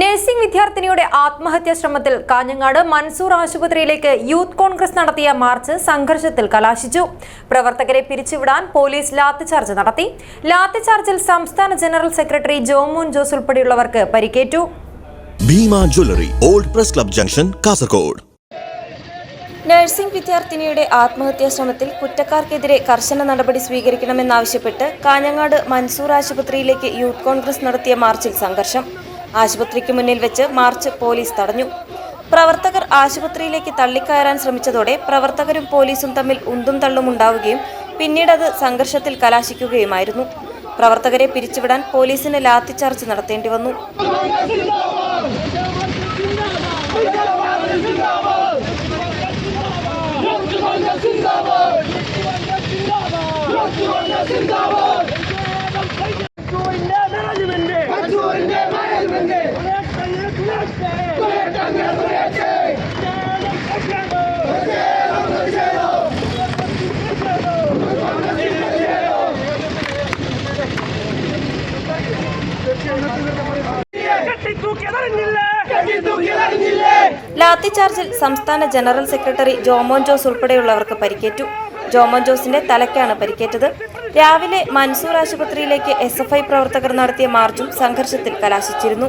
Nursing വിദ്യാർത്ഥിനിയുടെ ആത്മഹത്യാ ശ്രമത്തിൽ കാഞ്ഞങ്ങാട് മൻസൂർ ആശുപത്രിയിലേക്ക് യൂത്ത് കോൺഗ്രസ് നടത്തിയ മാർച്ച് സംഘർഷത്തിൽ കലാശിച്ചു. പ്രവർത്തകരെ പിരിച്ചുവിടാൻ പോലീസ് ലാത്തിചാർജ് നടത്തി. ലാത്തിചാർജിൽ സംസ്ഥാന ജനറൽ സെക്രട്ടറി ജോമോൻ ജോസ് ഉൾപ്പെടെയുള്ളവർക്ക് പരിക്കേറ്റു. Bhima jewellery old press club junction Kasaragod nursing വിദ്യാർത്ഥിനിയുടെ ആത്മഹത്യാ ശ്രമത്തിൽ കുറ്റക്കാർക്കെതിരെ കർശന നടപടി സ്വീകരിക്കണമെന്നാവശ്യപ്പെട്ട് കാഞ്ഞങ്ങാട് മൻസൂർ ആശുപത്രിയിലേക്ക് യൂത്ത് കോൺഗ്രസ് നടത്തിയ മാർച്ചിൽ സംഘർഷം. ആശുപത്രിക്ക് മുന്നിൽ വെച്ച് മാർച്ച് പോലീസ് തടഞ്ഞു. പ്രവർത്തകർ ആശുപത്രിയിലേക്ക് തള്ളിക്കയറാൻ ശ്രമിച്ചതോടെ പ്രവർത്തകരും പോലീസും തമ്മിൽ ഉന്തും തള്ളും ഉണ്ടാവുകയും പിന്നീട് അത് സംഘർഷത്തിൽ കലാശിക്കുകയുമായിരുന്നു. പ്രവർത്തകരെ പിരിച്ചുവിടാൻ പോലീസിന് ലാത്തിച്ചാർജ് നടത്തേണ്ടി വന്നു. ലാത്തിചാർജിൽ സംസ്ഥാന ജനറൽ സെക്രട്ടറി ജോമോൻ ജോസ് ഉൾപ്പെടെയുള്ളവർക്ക് പരിക്കേറ്റു. ജോമോൻ ജോസിന്റെ തലയ്ക്കാണ് പരിക്കേറ്റത്. രാവിലെ മൻസൂർ ആശുപത്രിയിലേക്ക് എസ് പ്രവർത്തകർ നടത്തിയ മാർച്ചും സംഘർഷത്തിൽ കലാശിച്ചിരുന്നു.